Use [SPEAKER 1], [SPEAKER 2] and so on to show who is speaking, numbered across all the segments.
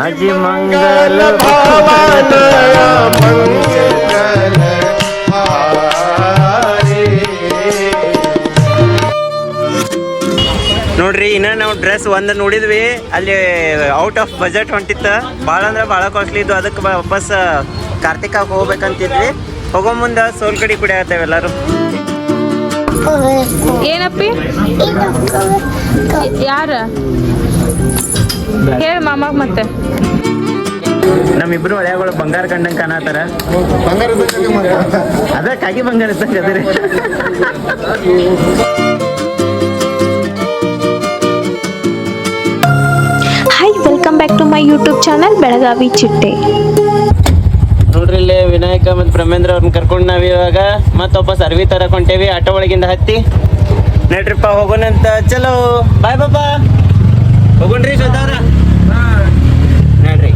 [SPEAKER 1] ಅಜಿ ಮಂಗಲ
[SPEAKER 2] ಭಾವನಯ ಮಂಗಲ ಹಾರಿ.
[SPEAKER 1] ನೋಡ್ರಿ ಇನ್ನ ನಾವು ಡ್ರೆಸ್ ಒಂದ್ ನೋಡಿದ್ವಿ. ಅಲ್ಲಿ ಔಟ್ ಆಫ್ ಬಜೆಟ್ ಹೊಂಟಿತ್ತ. ಭಾಳ ಅಂದ್ರೆ ಭಾಳ ಕಾಸ್ಟ್ಲಿ ಇದ್ದು. ಅದಕ್ಕೆ ವಾಪಸ್ ಕಾರ್ತಿಕ ಹೋಗ್ಬೇಕಂತಿದ್ವಿ. ಹೋಗೋ ಮುಂದ ಸೋಲ್ ಕಡಿ ಕುಡಿಯತ್ತೇವೆ ಎಲ್ಲಾರು.
[SPEAKER 3] ಏನಪ್ಪಿ? ಯಾರ? ಹೇಳ ಮಾಮಾಗ ಮತ್ತೆ.
[SPEAKER 1] ನಮ್ಮಿಬ್ರು ಹಳೆಯಗಳು ಬಂಗಾರ ಕಂಡಂಗೆ
[SPEAKER 2] ಮಾತಾಡ.
[SPEAKER 1] ಅದ ಕಾಗಿ ಬಂಗಾರ ಇದ್ದಂಗ hi
[SPEAKER 4] hi welcome back to my YouTube channel Belagavi ಚಿಟ್ಟೆ
[SPEAKER 1] ನೋಡ್ರಿ ಇಲ್ಲಿ ವಿನಾಯಕ ಮತ್ತು ಬ್ರಹ್ಮೇಂದ್ರ ಅವ್ರನ್ನ ಕರ್ಕೊಂಡು ನಾವ್ ಇವಾಗ ಮತ್ತೊಬ್ಬ ಸರ್ವಿ ಅರ್ವಿ ತರಕ್ ಹೊಂಟೇವಿ ಆಟೋ ಒಳಗಿಂದ ಹತ್ತಿ. ನಡ್ರಿಪ್ಪ ಹೋಗೋಣಂತ. ಚಲೋ. ಬಾಯ್ ಬಾಬಾ ಹೋಗೋಣ್ರಿ ಶ್ವೇತಾವ್ರ ನೋಡ್ರಿ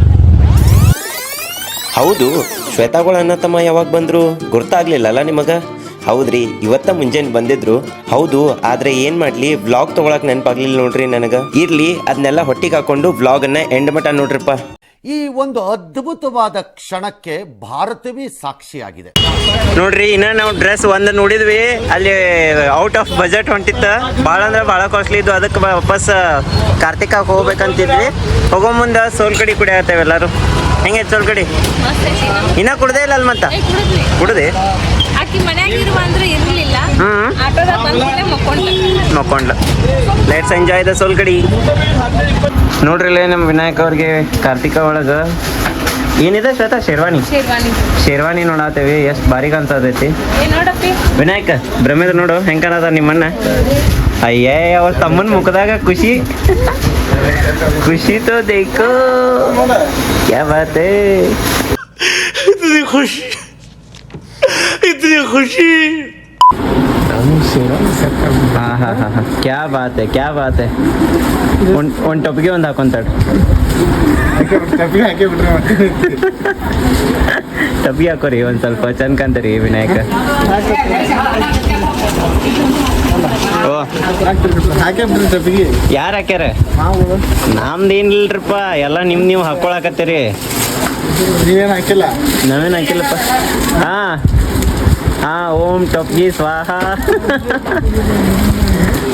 [SPEAKER 5] ಹೌದು ಶ್ವೇತಾಗಳು ಅಣ್ಣ ತಮ್ಮ ಯಾವಾಗ ಬಂದ್ರು ಗುರ್ತಾಗ್ಲಿಲ್ಲಲ್ಲ ನಿಮಗ? ಹೌದ್ರಿ ಇವತ್ತ ಮುಂಜಾನೆ ಬಂದಿದ್ರು. ಹೌದು ಆದ್ರೆ ಏನ್ ಮಾಡ್ಲಿ ಬ್ಲಾಗ್ ತಗೊಳಕ್ ನೆನಪಾಗ್ಲಿಲ್ಲ ನೋಡ್ರಿ ನನಗ. ಇರ್ಲಿ ಅದನ್ನೆಲ್ಲ ಹೊಟ್ಟಿಗೆ ಹಾಕೊಂಡು ಬ್ಲಾಗ್ ಅನ್ನ ಎಂಡ್ ಮಟ ನೋಡ್ರಿಪ್ಪ.
[SPEAKER 6] ಈ ಒಂದು ಅದ್ಭುತವಾದ ಕ್ಷಣಕ್ಕೆ ಭಾರತವೇ ಸಾಕ್ಷಿಯಾಗಿದೆ.
[SPEAKER 1] ನೋಡ್ರಿ ಇನ್ನ ನಾವು ಡ್ರೆಸ್ ಒಂದ್ ನೋಡಿದ್ವಿ. ಅಲ್ಲಿ ಔಟ್ ಆಫ್ ಬಜೆಟ್ ಹೊಂಟಿತ್ತ. ಭಾಳ ಅಂದ್ರೆ ಭಾಳ ಕಾಸ್ಟ್ಲಿ ಇದ್ದು ಅದಕ್ಕೆ ವಾಪಸ್ ಕಾರ್ತಿಕ ಹೋಗ್ಬೇಕಂತಿದ್ವಿ. ಹೋಗೋ ಮುಂದ ಸೋಲ್ ಕಡಿ ಕುಡಿಯತ್ತೇವೆ ಎಲ್ಲರೂ. ಹೆಂಗೆ ಸೋಲ್ ಕಡಿ? ಇನ್ನ ಕುಡ್ದೇ ಇಲ್ಲ ಅಲ್ಲಿ ಮತ್ತ? ಕುಡ್ದೆ?
[SPEAKER 3] ಮಕ್ಕೊಂಡ್ಲ
[SPEAKER 1] ಲೆಟ್ಸ್ ಎಂಜಾಯ್ ದ ಸೋಲ್ ಕಡಿ. ನೋಡ್ರಿಲ್ಲ ನಮ್ಮ ವಿನಾಯಕ ಅವ್ರಿಗೆ ಕಾರ್ತಿಕ ಒಳಗ. ಏನಿದೆ ಶ್ವೇತಾ? ಶೇರ್ವಾನಿ.
[SPEAKER 3] ಶೇರ್ವಾನಿ.
[SPEAKER 1] ನೋಡತ್ತೇವಿ ಎಷ್ಟು ಬಾರಿ ಕಾಣ್ತದೈತಿ ವಿನಾಯಕ ಬ್ರಹ್ಮೇಂದ್ರ ನೋಡು ಹೆಂಗ್ ಕಾಣದ ನಿಮ್ಮಣ್ಣ? ಅಯ್ಯೇ ಅವ್ರ ತಮ್ಮನ ಮುಖದಾಗ ಖುಷಿ. ಖುಷಿ ತೋ ದೇಖೋ
[SPEAKER 2] ಖುಷಿ. ಇತ್ನಿ ಖುಷಿ.
[SPEAKER 1] ಹಾ ಹಾ ಹಾ ಹಾ ಕ್ಯಾ ಬಾತ್ ಕ್ಯಾ ಬಾತ್ ಒಂದು ಒಂದ್ ಟೊಪ್ಪಿಗೆ ಒಂದು
[SPEAKER 2] ಹಾಕೊಂತಾಡು
[SPEAKER 1] ಟೊಪ್ಪಿಗೆ ಹಾಕೋರಿ ಒಂದು ಸ್ವಲ್ಪ ಚಂದ ಕಾಣ್ತಾರಿ ವಿನಾಯಕ ಓ ಯಾರು ಹಾಕ್ಯಾರ
[SPEAKER 2] ನಮ್ದು
[SPEAKER 1] ಏನಿಲ್ರಪ್ಪ ಎಲ್ಲ ನಿಮ್ ನೀವು ಹಾಕೊಳಕತ್ತೀರಿ
[SPEAKER 2] ನೀವೇನು ಹಾಕಿಲ್ಲ?
[SPEAKER 1] ನಾವೇನ್ ಹಾಕಿಲ್ಲಪ್ಪ ಹಾ ಹಾ ಓಂ ಟಪ್ಗಿ ಸ್ವಾಹ.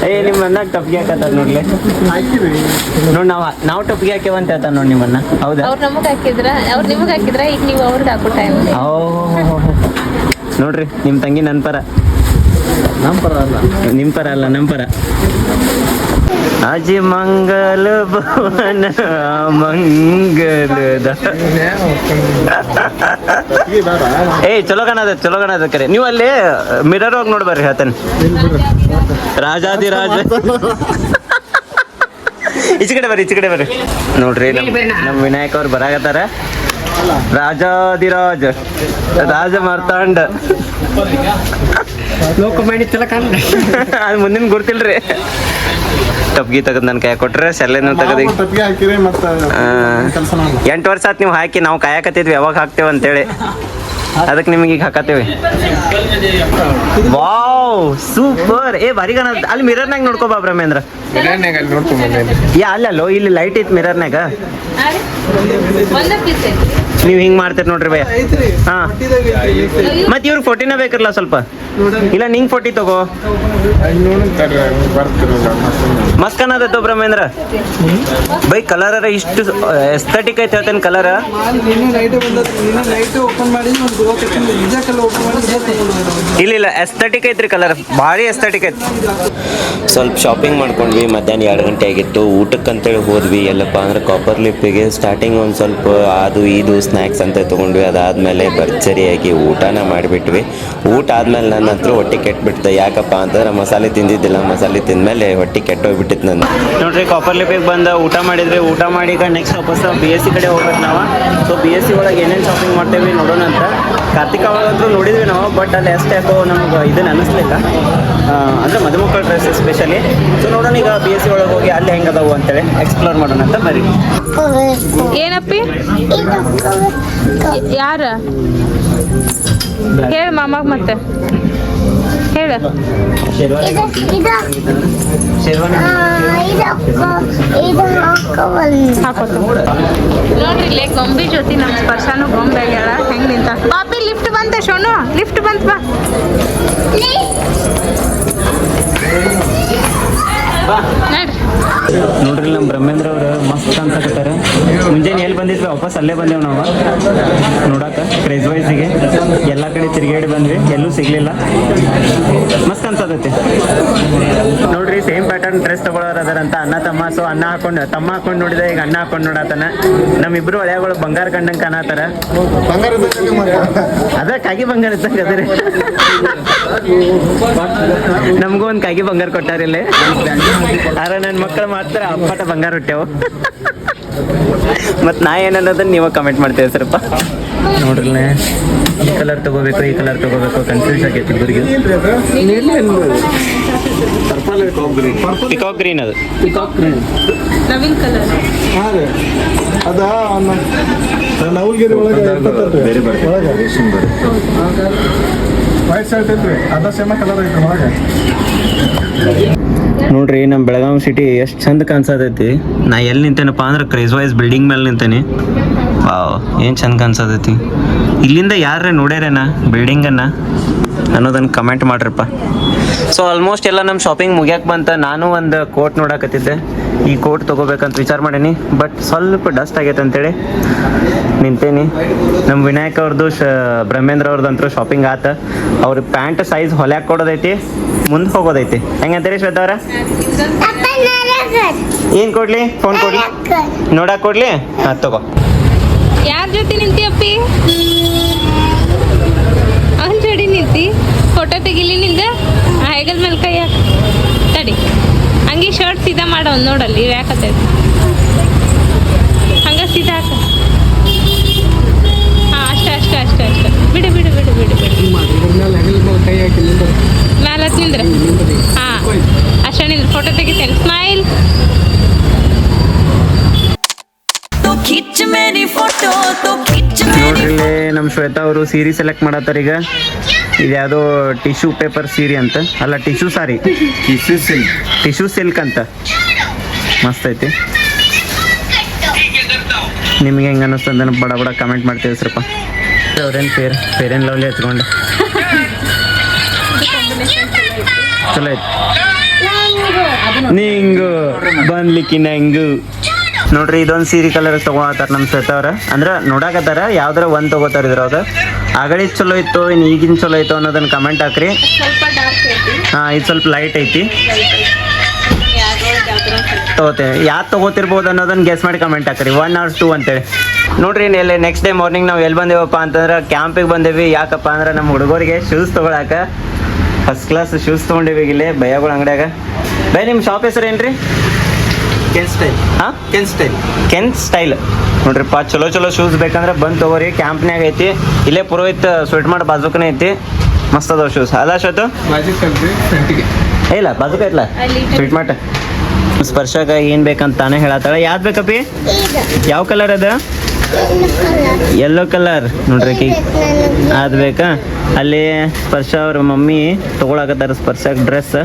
[SPEAKER 1] ಏ ನಿಮ್ಮ ಅನ್ನಾಗ ಟೊಪ್ಗಿ ಹಾಕತ್ತಾರ ನೋಡ್ಲಿ.
[SPEAKER 2] ಹಾಕಿರಿ
[SPEAKER 1] ನೋಡ್ ನಾವ್ ನಾವು ಟೊಪ್ಗಿ ಹಾಕ್ಯವಂತ ಹೇಳ್ತಾರ ನೋಡ್ ನಿಮ್ಮನ್ನ. ಹೌದಾ?
[SPEAKER 3] ಅವ್ರು ನಮಗ್ ಹಾಕಿದ್ರ ಅವ್ರು ನಿಮಗ್ ಹಾಕಿದ್ರ ಈಗ ನೀವು ಅವ್ರಿಗೆ ಹಾಕೋ ಟೈಮ್
[SPEAKER 1] ಓ ನೋಡ್ರಿ ನಿಮ್ ತಂಗಿ ನನ್ ಪರ.
[SPEAKER 2] ನಮ್ ಪರ ಅಲ್ಲ.
[SPEAKER 1] ನಿಮ್ ಪರ ಅಲ್ಲ ನಮ್ ಪರ. ಅಜಿ ಮಂಗಲ ಭವನ ಮಂಗಲದ. ಏಯ್ ಚಲೋ ಕಾಣದ ಚಲೋ ಕಾಣದ ಕರೆ. ನೀವು ಅಲ್ಲಿ ಮಿರರ್ ಹೋಗಿ ನೋಡಿ ಬರ್ರಿ ಹೇಳ್ತೇನೆ. ರಾಜಾದಿರಾಜ ಈಚೆ ಕಡೆ ಬರ್ರಿ ಈಚೆ ಕಡೆ ಬರ್ರಿ. ನೋಡ್ರಿ ನಮ್ ನಮ್ ವಿನಾಯಕ್ ಅವ್ರು ಬರಾಗತ್ತಾರ ರಾಜಾದಿರಾಜ ರಾಜ. ಮಾರ್ತಾಂಡ. ಅದು ಮುಂದಿನ ಗುರ್ತಿಲ್ರಿ. ಟಪ್ಗಿ ತೆಗೆದು ನನ್ನ ಕೈ ಕೊಟ್ರೆ ಸೆಲ್ಲೇನು ತೆಗೆದು
[SPEAKER 2] ನಾವು ಟಪ್ಪಿಗೆ ಹಾಕಿರಿ ಮತ್ತೆ ಕೆಲಸ ಮಾಡಲ್ಲ
[SPEAKER 1] ಎಂಟು ವರ್ಷ ಆತ್ ನೀವು ಹಾಕಿ ನಾವು ಕಾಯಕತ್ತಿದ್ವಿ ಯಾವಾಗ ಹಾಕ್ತೇವೆ ಅಂತೇಳಿ. ಅದಕ್ಕೆ ನಿಮಗೆ ಈಗ ಹಾಕತ್ತೇವೆ ವಾವ್ ಸೂಪರ್. ಏ ಬಾರಿ ಕಾಣ ಅಲ್ಲಿ ಮಿರರ್ನಾಗ ನೋಡ್ಕೋ ಬಾ ಬ್ರಹ್ಮೇಂದ್ರ. ಯಾ ಅಲ್ಲಲ್ಲೋ ಇಲ್ಲಿ ಲೈಟ್ ಐತ್ ಮಿರರ್ನಾಗ
[SPEAKER 3] ನಾಗ
[SPEAKER 1] ನೀವ್ ಹಿಂಗ್ ಮಾಡ್ತೀರಿ ನೋಡ್ರಿ ಭಯ. ಹಾ. ಮತ್ ಇವ್ರ ಫೋಟಿನ ಬೇಕಲ್ಲ ಸ್ವಲ್ಪ? ಇಲ್ಲ ನಿಂಗ್ ಫೋಟಿ ತಗೋ. ಕಾಣತೈತೋ ಬ್ರಹ್ಮೇಂದ್ರ? ಬೈ ಕಲರ್ ಇಷ್ಟು ಎಸ್ಥೆಟಿಕ್ ಐತೆ ಹೇಳ್ತೇನೆ ಕಲರ್ ಇಲ್ಲ ಇಲ್ಲ ಎಸ್ಥೆಟಿಕ್ ಐತ್ರಿ ಕಲರ್ ಭಾರಿ ಎಸ್ಥೆಟಿಕ್ ಐತಿ.
[SPEAKER 5] ಸ್ವಲ್ಪ ಶಾಪಿಂಗ್ ಮಾಡ್ಕೊಂಡ್ವಿ ಮಧ್ಯಾಹ್ನ ಎರಡು ಗಂಟೆ ಆಗಿತ್ತು. ಊಟಕ್ಕೆ ಅಂತೇಳಿ ಹೋದ್ವಿ. ಎಲ್ಲಪ್ಪ ಅಂದ್ರೆ ಕಾಪರ್ ಲಿಪ್ಪಿಗೆ ಸ್ಟಾರ್ಟಿಂಗ್ ಒಂದು ಸ್ವಲ್ಪ ಅದು ಇದು ಸ್ನ್ಯಾಕ್ಸ್ ಅಂತ ತೊಗೊಂಡ್ವಿ. ಅದಾದಮೇಲೆ ಭರ್ಜರಿಯಾಗಿ ಊಟನ ಮಾಡಿಬಿಟ್ವಿ. ಊಟ ಆದ್ಮೇಲೆ ನನ್ನ ಹತ್ರ ಹೊಟ್ಟೆ ಕೆಟ್ಬಿಡ್ತು. ಯಾಕಪ್ಪ ಅಂತಂದ್ರೆ ಮಸಾಲೆ ತಿಂದಿದ್ದಿಲ್ಲ. ಮಸಾಲೆ ತಿಂದಮೇಲೆ ಹೊಟ್ಟೆ ಕೆಟ್ಟೋಗ್ಬಿಟ್ಟಿತ್ತು ನನ್ನ
[SPEAKER 1] ನೋಡ್ರಿ ಕಾಪರ್ ಲಿಪ್ಪಿಗೆ ಬಂದ ಊಟ ಮಾಡಿದ್ವಿ ಊಟ ಮಾಡಿ ಈಗ ನೆಕ್ಸ್ಟ್ ವಾಪಸ್ ಬಿ ಎಸ್ ಸಿ ಕಡೆ ಹೋಗ್ಬೇಕು ನಾವು. ಸೊ ಬಿ ಎಸ್ ಸಿ ಒಳಗೆ ಏನೇನು ಶಾಪಿಂಗ್ ಮಾಡ್ತೇವೆ ನೋಡೋಣ ಅಂತ ಕಾರ್ತಿಕ ಒಳಗಂತೂ ನೋಡಿದ್ವಿ ನಾವು ಬಟ್ ಅಲ್ಲಿ ಎಷ್ಟು ಯಾಕೋ ನಮ್ಗೆ ಇದನ್ನ ಅನಿಸ್ಲಿಲ್ಲ ಆ, ಅಂದ್ರೆ ಮದುಮಕ್ಕಳ ಡ್ರೆಸ್ ಎಸ್ಪೆಷಲಿ ಸೊ ನೋಡೋಣ ಈಗ ಬಿ ಎಸ್ ಸಿ ಒಳಗೆ ಹೋಗಿ ಅಲ್ಲಿ ಹೆಂಗದಾವು ಅಂತೇಳಿ ಎಕ್ಸ್ಪ್ಲೋರ್ ಮಾಡೋಣ ಅಂತ ಬರೀ.
[SPEAKER 3] ಏನಪ್ಪಿ? ಯಾರ? ಹೇಳ ಮಾಮಾಗ ಮತ್ತೆ. ಹೇಳ. ನೋಡ್ರಿ ಇಲ್ಲೇ ಗೊಂಬೆ ಜೊತೆ ನಮ್ಮ ಸ್ಪರ್ಶನು ಗೊಂಬೆ ಆಗ್ಯಾಳ. ಹೆಂಗ್ ನಿಂತ? ಪಾಪಿ ಲಿಫ್ಟ್ ಬಂತ ಶೋನು. ಲಿಫ್ಟ್ ಬಂತ ಬಾ. ನಡ್ರಿ.
[SPEAKER 1] ನಮ್ಮ ಬ್ರಹ್ಮೇಂದ್ರ ಅವ್ರು ಮಸ್ತ್ ಅಂತ ಅನ್ಸಕತ್ತಾರ ಮುಂಜಾನೆ ಎಲ್ಲಿ ಬಂದಿದ್ವಿ? ವಾಪಸ್ ಅಲ್ಲೇ ಬಂದೇವು ನಾವು. ನೋಡಾಕ ಕ್ರೇಜ್ ವೈಸಿಗೆ ಎಲ್ಲ ಕಡೆ ತಿರುಗಾಡಿ ಬಂದ್ವಿ. ಎಲ್ಲೂ ಸಿಗ್ಲಿಲ್ಲ. ಮಸ್ತ್ ಅನ್ಸತೈತಿ ನೋಡ್ರಿ ಸೇಮ್ ಪ್ಯಾಟರ್ನ್ ಡ್ರೆಸ್ ತಗೊಳ್ಳೋರು ಅದಾರಂತ. ಅಣ್ಣ ತಮ್ಮ. ಸೊ ಅಣ್ಣ ಹಾಕೊಂಡು ತಮ್ಮ ಹಾಕೊಂಡು ನೋಡಿದ ಈಗ ಅಣ್ಣ ಹಾಕೊಂಡು ನೋಡತಾನ ನಮ್ಮಿಬ್ರು ಹಳೆಯಗಳು ಬಂಗಾರ ಕಂಡಂಗೆ ಕಾಣತಾರ
[SPEAKER 2] ಮತ್ತೆ.
[SPEAKER 1] ಅದ ಕಾಗಿ ಬಂಗಾರ ಇದ್ದಂಗೆ ಅದ್ರಿ ನಮಗೂ ಒಂದು ಕಾಗಿ ಬಂಗಾರ ಕೊಟ್ಟಾರಿಲ್ಲ ಆದ್ರೆ ನನ್ನ ಮಕ್ಕಳು ಮಾತ್ರ ಅಪ್ಪಟ ಬಂಗಾರ ಹುಟ್ಟೆವು ಮತ್ ನಾ ಏನನ್ನೋದನ್ನ ನೀವು ಕಮೆಂಟ್ ಮಾಡ್ತೇವೆ ಸರಪ್ಪ ನೋಡ್ರಿ ಈ ಕಲರ್ ತಗೋಬೇಕು ಈ ಕಲರ್ ತಗೋಬೇಕು ಕನ್ಫ್ಯೂಸ್ ಆಗೈತಿ ಇಬ್ಬರಿಗೆ ಪಿಕಾಕ್ ಗ್ರೀನ್ ಅದು.
[SPEAKER 3] ಪಿಕಾಕ್ ನವೀನ್ ಕಲರ್
[SPEAKER 2] ಹಾ ರೀ. ಅದ ನವಲ್ಗಿರಿ ಒಳಗೆ ಬೇರೆ ಬೇರೆ ರೇಷನ್ ವೈಟ್
[SPEAKER 1] ನೋಡ್ರಿ ನಮ್ಮ ಬೆಳಗಾವಿ ಸಿಟಿ ಎಷ್ಟು ಚಂದ ಕಾಣಿಸತೈತಿ. ನಾ ಎಲ್ಲಿ ನಿಂತೇನಪ್ಪ ಅಂದ್ರೆ ಕ್ರೇಜ್ ವೈಸ್ ಬಿಲ್ಡಿಂಗ್ ಮೇಲೆ ನಿಂತೇನೆ. ವಾವ್, ಏನು ಚಂದ ಕಾಣಿಸತೈತಿ. ಇಲ್ಲಿಂದ ಯಾರೇ ನೋಡ್ಯಾರೇನ ಬಿಲ್ಡಿಂಗನ್ನು ಅನ್ನೋದನ್ನು ಕಮೆಂಟ್ ಮಾಡ್ರಪ್ಪ. ಸೊ ಆಲ್ಮೋಸ್ಟ್ ಎಲ್ಲ ನಮ್ಮ ಶಾಪಿಂಗ್ ಮುಗಿಯಕ್ಕೆ ಬಂತ. ನಾನು ಒಂದು ಕೋಟ್ ನೋಡಕತ್ತಿದ್ದೆ. ಈ ಕೋಟ್ ತೊಗೋಬೇಕಂತ ವಿಚಾರ ಮಾಡೀನಿ, ಬಟ್ ಸ್ವಲ್ಪ ಡಸ್ಟ್ ಆಗೈತೆ ಅಂತೇಳಿ ನಿಂತೇನಿ. ನಮ್ಮ ವಿನಾಯಕ್ ಅವ್ರದ್ದು ಶ, ಬ್ರಹ್ಮೇಂದ್ರ ಅವ್ರದ್ದು ಅಂತೂ ಶಾಪಿಂಗ್ ಆತ. ಅವ್ರ ಪ್ಯಾಂಟ್ ಸೈಜ್ ಹೊಲ್ಯಾಕ್ ಕೊಡೋದೈತಿ, ಮುಂದೆ ಹೋಗೋದೈತಿ. ಹೆಂಗಂತೀರಿ ಶ್ವೇತಾ ಅವ್ರ? ಏನ್ ಕೊಡ್ಲಿ? ಫೋನ್ ಕೊಡ್ಲಿ? ನೋಡಕ್ ಕೊಡ್ಲಿ? ಹಾ, ತಗೋ.
[SPEAKER 3] ಯಾರ ಜೊತೆ ನಿಂತಿ ಅಪ್ಪಿ? ಅವನ್ ಜೋಡಿ ನಿಂತಿ. ಫೋಟೋ ತೆಗಿಲಿ ನಿಂದ? ಹೆಗಲ್ ಮೇಲೆ ಕೈ ಹಾಕಿ. ತಡಿ. ಹಂಗೆ ಶರ್ಟ್ ಸೀದಾ ಮಾಡವ್ ನೋಡಲ್ಲಿ ಇವ್ ಯಾಕತ್ತೈತಿ ಹಂಗ ಸೀದಾ ಹಾಕ ಹಾ ಅಷ್ಟೇ ಅಷ್ಟೇ ಅಷ್ಟೇ ಅಷ್ಟೇ ಬಿಡು ಬಿಡು ಬಿಡು ಬಿಡು ಬಿಡು ಮ್ಯಾಲ ಹತ್ ನಿಂದ್ರ ಹಾ ಅಷ್ಟೇ ನಿಂದ್ರ ಫೋಟೋ ತೆಗಿತೇನೆ ಸ್ಮೈಲ್
[SPEAKER 7] तो खींच मेरी फोटो तो खींच
[SPEAKER 1] ನೋಡ್ರಿ ನಮ್ಮ ಶ್ವೇತಾ ಅವರು ಸೀರೆ ಸೆಲೆಕ್ಟ್ ಮಾಡತ್ತಾರ ಈಗ. ಇದ್ಯಾವುದೋ ಟಿಶ್ಯೂ ಪೇಪರ್ ಸೀರೆ ಅಂತ. ಅಲ್ಲ ಟಿಶ್ಯೂ ಸಾರಿ. ಟಿಶ್ಯೂ ಸಿಲ್ಕ್ ಅಂತ. ಮಸ್ತ್ ಐತಿ. ನಿಮ್ಗೆ ಹೆಂಗೆ ಅನ್ನಿಸ್ತದ ಬಡ ಬಡ ಕಮೆಂಟ್ ಮಾಡ್ತೀವಿ ಸ್ವಲ್ಪ ಅವ್ರೇನು ಫೇರ್ ಫೇರ್ ಆ್ಯಂಡ್ ಲವ್ಲಿ ಹಚ್ಕೊಂಡು. ಚಲೋ ಐತಿ. ನಿಂಗು ಬಂದ್ಲಿಕ್ಕಿ ನಂಗು. ನೋಡ್ರಿ, ಇದೊಂದು ಸೀರೆ ಕಲರ್ ತಗೋತಾರ ನಮ್ಮ ಶ್ವೇತಾ ಅವ್ರ. ಅಂದ್ರೆ ನೋಡಾಕತ್ತಾರ, ಯಾವ್ದಾರ ಒಂದ್ ತಗೋತಾರ ಇದ್ರೊಳಗೆ ಆಗಳಿ ಚಲೋ ಇತ್ತು ಇನ್ನು ಈಗಿನ ಚಲೋ ಇತ್ತು ಅನ್ನೋದನ್ನ ಕಮೆಂಟ್ ಹಾಕ್ರಿ. ಹಾ, ಇದು ಸ್ವಲ್ಪ ಲೈಟ್ ಐತಿ. ತಗೋತೇವೆ ಯಾವ್ದು ತಗೋತಿರ್ಬೋದು ಅನ್ನೋದನ್ನ ಗೆಸ್ ಮಾಡಿ ಕಮೆಂಟ್ ಹಾಕ್ರಿ. ಒನ್ ಅವರ್ಸ್ ಟೂ ಅಂತೇಳಿ. ನೋಡ್ರಿ ಇಲ್ಲಿ ನೆಕ್ಸ್ಟ್ ಡೇ ಮಾರ್ನಿಂಗ್ ನಾವು ಎಲ್ಲಿ ಬಂದೇವಪ್ಪ ಅಂತಂದ್ರೆ ಕ್ಯಾಂಪಿಗೆ ಬಂದೇವಿ. ಯಾಕಪ್ಪ ಅಂದ್ರೆ ನಮ್ಮ ಹುಡುಗರಿಗೆ ಶೂಸ್ ತೊಗೊಳಕ ಫಸ್ಟ್ ಕ್ಲಾಸ್ ಶೂಸ್ ತೊಗೊಂಡೇವಿ ಇಲ್ಲಿ, ಭಯಗಳ ಅಂಗಡಿಯಾಗ. ಬೈ ನಿಮ್ಮ ಶಾಪ್ ಹೆಸರು ಏನ್ರಿ? ಕೆನ್ ಸ್ಟೈಲ್ ಹಾಂ ಕೆನ್ ಸ್ಟೈಲ್ ಕೆನ್ ಸ್ಟೈಲ್ ನೋಡ್ರಿಪ್ಪ ಚಲೋ ಚಲೋ ಶೂಸ್ ಬೇಕಂದ್ರೆ ಬಂದು ತಗೋರಿ. ಕ್ಯಾಂಪ್ನ್ಯಾಗ ಐತಿ. ಇಲ್ಲೇ ಪುರೋಹಿತ್ ಸ್ವೀಟ್ ಮಾಡಿ ಬಾಜುಕನೇ ಐತಿ. ಮಸ್ತ್ ಅದಾವ ಶೂಸ್ ಅಲ್ಲ ಶೋತು ಏ ಇಲ್ಲ ಬಾಜುಕ ಐತ್ಲ ಸ್ವೀಟ್ ಮಾಟ ಸ್ಪರ್ಶಾಗ ಏನ್ ಬೇಕಂತ ತಾನೇ ಹೇಳತ್ತಾಳ. ಯಾವ್ದು ಬೇಕಪ್ಪಿ? ಯಾವ ಕಲರ್ ಅದ? ಯೆಲ್ಲೋ ಕಲರ್ ನೋಡ್ರಿ ಕಿ ಅದ್ ಬೇಕಾ? ಅಲ್ಲಿ ಸ್ಪರ್ಶ ಅವ್ರ ಮಮ್ಮಿ ತಗೊಳಕತ್ತಾರ ಸ್ಪರ್ಶ ಡ್ರೆಸ್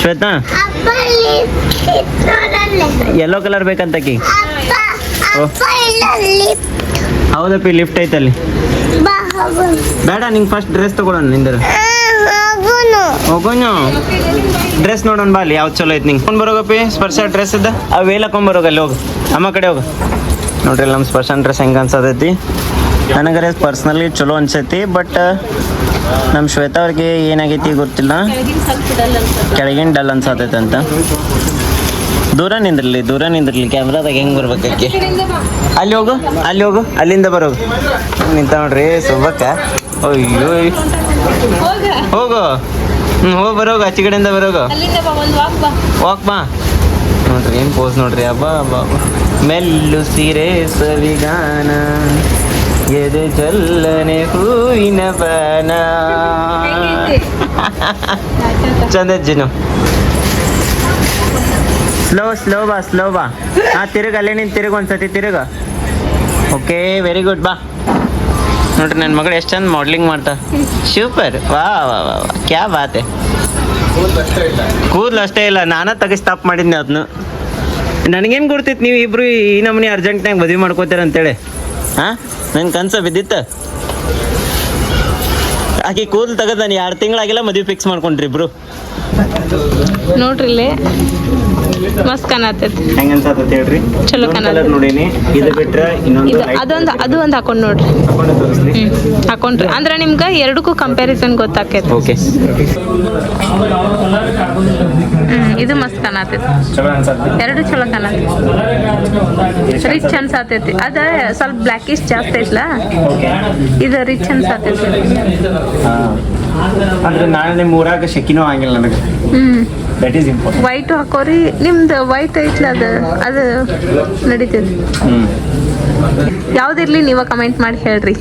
[SPEAKER 1] ಶ್ವೇತಾ? ಯೆಲ್ಲೋ ಕಲರ್ ಬೇಕಂತ ಬೇಕಂತಕಿ ಹೌದಪ್ಪಿ ಲಿಫ್ಟ್ ಐತಲ್ಲಿ ಬೇಡ, ನಿಂಗೆ ಫಸ್ಟ್ ಡ್ರೆಸ್ ತಗೊಳ್ಳೋಣ ನಿಂದ್ರ. ಹೋಗೋಣ ಡ್ರೆಸ್ ನೋಡೋಣ ಬಾ ಅಲ್ಲಿ, ಯಾವ್ದು ಚಲೋ ಐತಿ ನಿಂಗೆ. ಕೊಂಡ್ ಬರೋಗಪ್ಪಿ, ಸ್ಪರ್ಶ ಡ್ರೆಸ್ ಇದ್ದ? ಅವು ವೇಲ ಬರೋಗ ಅಲ್ಲಿ ಹೋಗು. ಅಮ್ಮ ಕಡೆ ಹೋಗು. ನೋಡ್ರಿ ನಮ್ಮ ಸ್ಪರ್ಶನ್ ಡ್ರೆಸ್ ಹೆಂಗೆ ಅನ್ಸತೈತಿ? ನನಗರೆ ಪರ್ಸ್ನಲಿ ಚಲೋ ಅನ್ಸೈತಿ ಬಟ್ ನಮ್ಮ ಶ್ವೇತಾ ಅವ್ರಿಗೆ ಏನಾಗೈತಿ ಗೊತ್ತಿಲ್ಲ. ಕೆಳಗಿನ ಡಲ್ ಅನ್ಸತೈತೆ ಅಂತ ದೂರ ನಿಂದ್ರಲಿ ದೂರ ನಿಂದ್ರಲಿ ಕ್ಯಾಮ್ರಾದಾಗ ಹೆಂಗೆ ಬರ್ಬೇಕಕ್ಕೆ ಅಲ್ಲಿ ಹೋಗು ಅಲ್ಲಿ ಹೋಗು ಅಲ್ಲಿಂದ ಬರೋಗು. ನಿಂತ ನೋಡ್ರಿ ಸುಬ್ಬಕ್ಕ. ಅಯ್ಯೋ
[SPEAKER 3] ಹೋಗ
[SPEAKER 1] ಹೋಗು. ಹ್ಞೂ ಹೋಗಿ ಬರೋಗು ಆಚೆ ಕಡೆಯಿಂದ ಬರೋಗು.
[SPEAKER 3] ವಾಕ್ ಬಾ
[SPEAKER 1] ವಾಕ್ ಬಾ. ನೋಡ್ರಿ ಏನು ಪೋಸ್ ನೋಡ್ರಿ ಅಬ್ಬಾ. ಮೆಲ್ಲು ಸೀರೆ ಸವಿಗಾನ ಎದೆ ಚಲ್ಲನೆ ಹೂವಿನ ಬನ ಚಂದ ಜಿನು ಸ್ಲೋ ಸ್ಲೋ ಬಾ ಸ್ಲೋ ಬಾ. ಹಾ ತಿರುಗ ಅಲ್ಲೇ ನೀನು ತಿರುಗ ಒಂದ್ಸತಿ ತಿರುಗ. ಓಕೆ ವೆರಿ ಗುಡ್ ಬಾ. ನೋಡ್ರಿ ನನ್ನ ಮಗಳು ಎಷ್ಟು ಚಂದ ಮಾಡ್ಲಿಂಗ್ ಮಾಡ್ತಾ. ಸೂಪರ್ ವಾ ವಾ ವಾ ವಾ. ಕ್ಯಾ ಬಾತೆ ಕೂದಲು ಅಷ್ಟೇ ಇಲ್ಲ. ನಾನೇ ತಗಿಸ್ ತಪ್ಪು ಮಾಡಿದ್ನಿ ಅದನ್ನು ನನಗೇನು ಗೊತ್ತಿತ್ತು ನೀವು ಇಬ್ರು ಈ ನಮೂನಿ ಅರ್ಜೆಂಟ್ನಾಗ ಮದುವೆ ಮಾಡ್ಕೋತೀರ ಅಂತೇಳಿ? ಹಾಂ? ನಂಗೆ ಕನ್ಸ ಬಿದ್ದಿತ್ತ. ಆಕೆ ಕೂದಲು ತೆಗೆದು ನಾನು ಎರಡು ತಿಂಗಳಾಗಿಲ್ಲ ಮದುವೆ ಫಿಕ್ಸ್ ಮಾಡ್ಕೊಂಡ್ರಿ ಇಬ್ರು.
[SPEAKER 3] ನೋಡ್ರಿ ಮಸ್ತ್ ಕಾಣತೈತಿ.
[SPEAKER 1] ಹೆಂಗ ಅನ್ಸತೈತಿ ಹೇಳ್ರಿ?
[SPEAKER 3] ಚಲೋ ಕಾಣತೈತಿ.
[SPEAKER 1] ಇದು ಬಿಟ್ರೆ ಇನ್ನೊಂದು
[SPEAKER 3] ಅದೊಂದು ಅದು ಒಂದು ಹಾಕೊಂಡ್ ನೋಡ್ರಿ.
[SPEAKER 1] ಹಾಕೊಂಡು
[SPEAKER 3] ಹಾಕೊಂಡ್ರಿ. ಅಂದ್ರೆ ನಿಮ್ಗೆ ಎರಡಕ್ಕೂ ಕಂಪ್ಯಾರಿಸನ್ ಗೊತ್ತಾಕೈತಿ.
[SPEAKER 1] ಓಕೆ
[SPEAKER 3] ಇದು ಮಸ್ತ್ ಕಾಣತೈತಿ. ಎರಡು ಚಲೋ ಕಾಣತೈತಿ. ರಿಚ್ ಅನ್ಸಾತೈತಿ ಅದ ಸ್ವಲ್ಪ ಬ್ಲ್ಯಾಕಿಶ್ ಜಾಸ್ತಿ ಐತ್ಲಾ? ಇದು ರಿಚ್ ಅನ್ಸತೈತಿ
[SPEAKER 1] ಅಂದ್ರೆ ನಾಳೆ ನಿಮ್ಮ ಊರಾಗ ಶೆಕಿನೂ ಆಗಿಲ್ಲ ನನಗೆ.
[SPEAKER 3] Hmm.
[SPEAKER 1] That is important
[SPEAKER 3] white ಹಾಕೋರಿ ನಿಮ್ದು ವೈಟ್ ಐತ್ಲ ಅದು? ಅದು ನಡೀತದೆ.
[SPEAKER 1] ಹ್ಞೂ
[SPEAKER 3] ಯಾವ್ದಿರ್ಲಿ ನೀವ ಕಮೆಂಟ್ ಮಾಡಿ ಹೇಳ್ರಿ.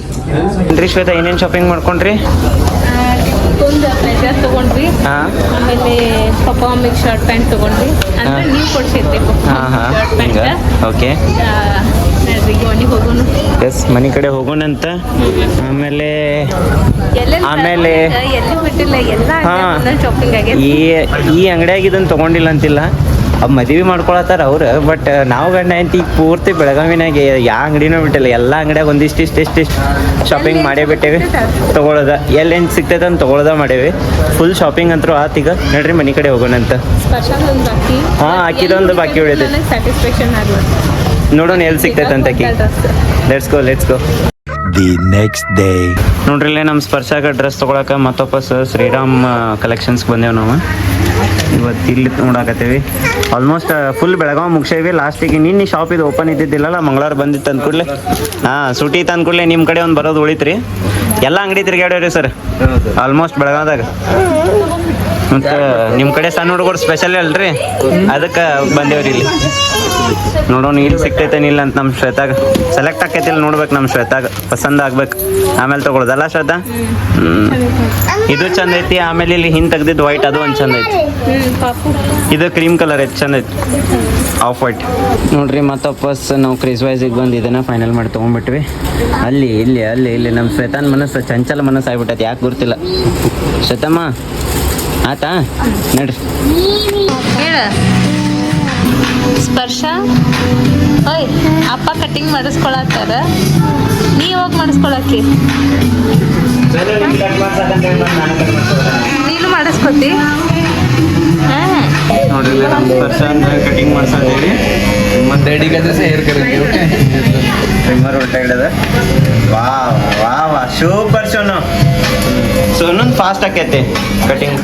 [SPEAKER 1] ಏನ್ರಿ ಶ್ವೇತಾ ಏನೇನು ಶಾಪಿಂಗ್ ಮಾಡ್ಕೊಂಡ್ರಿ?
[SPEAKER 3] ಒಂದು ಬ್ಲೇಸರ್ ತಗೊಂಡ್ವಿ.
[SPEAKER 1] ಹಾಂ.
[SPEAKER 3] ಆಮೇಲೆ ಪಪ್ಪ ಮಮ್ಮಿಗೆ ಶರ್ಟ್ ಪ್ಯಾಂಟ್ ತಗೊಂಡ್ರಿ ಅಂದ್ರೆ ನೀವು ಪ್ಯಾಂಟ್
[SPEAKER 1] ಓಕೆ
[SPEAKER 3] ಮನೆಗೆ ಹೋಗೋಣ.
[SPEAKER 1] ಎಸ್ ಮನೆ ಕಡೆ ಆಮೇಲೆ
[SPEAKER 3] ಎಲ್ಲೆಲ್ಲಿ
[SPEAKER 1] ಆಮೇಲೆ
[SPEAKER 3] ಆಗೈತಿ
[SPEAKER 1] ಈ ಈ ಅಂಗಡಿಯಾಗ ಇದನ್ನು ತಗೊಂಡಿಲ್ಲ ಅಂತಿಲ್ಲ. ಅವ್ ಮದುವೆ ಮಾಡ್ಕೊಳತ್ತಾರ ಅವ್ರು ಬಟ್ ನಾವು ಗಂಡ ಅಂತ ಈಗ ಪೂರ್ತಿ ಬೆಳಗಾವಿನಾಗ ಯಾವ ಅಂಗಡಿನೂ ಬಿಟ್ಟಿಲ್ಲ. ಎಲ್ಲ ಅಂಗಡಿಯಾಗ ಒಂದಿಷ್ಟು ಇಷ್ಟು ಇಷ್ಟು ಇಷ್ಟು ಶಾಪಿಂಗ್ ಮಾಡೇ ಬಿಟ್ಟೇವಿ. ಎಲ್ಲಿ ಎಲ್ಲೇನು ಸಿಗ್ತೈತೆ ಅಂತ ತೊಗೊಳೋದ ಮಾಡೇವಿ. ಫುಲ್ ಶಾಪಿಂಗ್ ಅಂತೂ ಆತೀಗ ನಡ್ರಿ ಮನೆ ಕಡೆ ಹೋಗೋಣಂತ.
[SPEAKER 3] ಅಂತ
[SPEAKER 1] ಹಾ, ಆಕಿದೊಂದು ಬಾಕಿ ಉಳಿದೈತಿ. ನೋಡೋಣ ಎಲ್ಲಿ ಸಿಗ್ತೈತೆ ಅಂತ let's go let's go
[SPEAKER 8] the next day
[SPEAKER 1] ನೋಡ್ರಿ ಇಲ್ಲೇ ನಮ್ಮ ಸ್ಪರ್ಶಾಗ ಡ್ರೆಸ್ ತೊಗೊಳಕ ಮತ್ತೊಪ್ಪಸ್ ಶ್ರೀರಾಮ್ ಕಲೆಕ್ಷನ್ಸ್ಗೆ ಬಂದೇವು ನಾವು. ಇವತ್ತು ಇಲ್ಲಿ ನೋಡಾಕತ್ತೀವಿ. ಆಲ್ಮೋಸ್ಟ್ ಫುಲ್ ಬೆಳಗಾವ್ ಮುಗಿಸೇವಿ ಲಾಸ್ಟಿಗೆ ನಿನ್ನೆ ಶಾಪ್ ಇದು ಓಪನ್ ಇದ್ದಿದ್ದಿಲ್ಲಲ್ಲ ಮಂಗಳವಾರ ಬಂದಿತ್ತು ಅಂದ್ಕೂಡ್ಲೆ ಹಾಂ ಸುಟಿ ತಂದ್ಕೂಡ್ಲೆ ನಿಮ್ಮ ಕಡೆ ಒಂದು ಬರೋದು ಉಳಿತ್ರಿ. ಎಲ್ಲ ಅಂಗಡಿ ತಿರ್ಗಾಡ್ಯಾವ್ರಿ ಸರ್. ಆಲ್ಮೋಸ್ಟ್ ಬೆಳಗಾವ್ದಾಗ. ಮತ್ತು ನಿಮ್ಮ ಕಡೆ ಸಣ್ಣ ಹುಡುಗರು ಸ್ಪೆಷಲ್ ಅಲ್ರಿ? ಅದಕ್ಕೆ ಬಂದೇವ್ರಿ ಇಲ್ಲಿ. ನೋಡೋಣ ಇಲ್ಲಿ ಸಿಕ್ತೈತೇನಿಲ್ಲ ಅಂತ ನಮ್ಮ ಶ್ವೇತಾಗ. ಸೆಲೆಕ್ಟ್ ಆಕೈತಿಲ್ಲ ನೋಡ್ಬೇಕು ನಮ್ಮ ಶ್ವೇತಾಗ. ಪಸಂದ್ ಆಗ್ಬೇಕು. ಆಮೇಲೆ ತಗೊಳ್ಳೋದಲ್ಲ ಶ್ವೇತಾ? ಇದು ಚಂದ ಐತಿ, ಆಮೇಲೆ ಇಲ್ಲಿ ಹಿಂದೆ ತೆಗ್ದಿದ್ದು ವೈಟ್ ಅದು ಒಂದು ಚಂದ ಐತಿ. ಇದು ಕ್ರೀಮ್ ಕಲರ್ ಐತಿ, ಚಂದ ಐತಿ. ಆಫ್ ವೈಟ್ ನೋಡ್ರಿ ಮತ್ತೆ ವಾಪಸ್ ನಾವು ಕ್ರೇಜ್ ವೈಸಿಗೆ ಬಂದು ಇದನ್ನ ಫೈನಲ್ ಮಾಡಿ ತೊಗೊಂಡ್ಬಿಟ್ವಿ ಅಲ್ಲಿ, ಇಲ್ಲಿ ಅಲ್ಲಿ, ಇಲ್ಲಿ ನಮ್ಮ ಶ್ವೇತಾನ್ ಮನಸ್ಸು ಚಂಚಲ ಮನಸ್ಸು ಆಗ್ಬಿಟ್ಟೈತಿ, ಯಾಕೆ ಗೊತ್ತಿಲ್ಲ ಶ್ವೇತಮ್ಮ, ಆತಾ? ನಡ್ರಿ.
[SPEAKER 3] ಸ್ಪರ್ಶ? ಓಯ್ ಅಪ್ಪ ಕಟಿಂಗ್ ಮಾಡಿಸ್ಕೊಳತ್ತಾರ. ನೀ ಯಾವಾಗ ಮಾಡಿಸ್ಕೊಳಕ್ಕೆ? ನೀನು ಮಾಡಿಸ್ಕೊತಿ?
[SPEAKER 1] ನೋಡ್ರಿ ನಮ್ಮ ಪರ್ಸನ್ ಕಟಿಂಗ್ ಮಾಡ್ಸಂದೇವಿ
[SPEAKER 2] ಮತ್ತೆ ಅದು ಹೇರ್ ಕರೀತೀವಿ. ಓಕೆ
[SPEAKER 1] ಟ್ರಿಮ್ಮರ್ ಉಲ್ಟಾ ಹಿಡದ ವಾ ವಾ ವಾ ಸೂಪರ್ ಸೋನು. ಸೋನು ಫಾಸ್ಟ್ ಆಕೈತಿ. ಕಟಿಂಗ್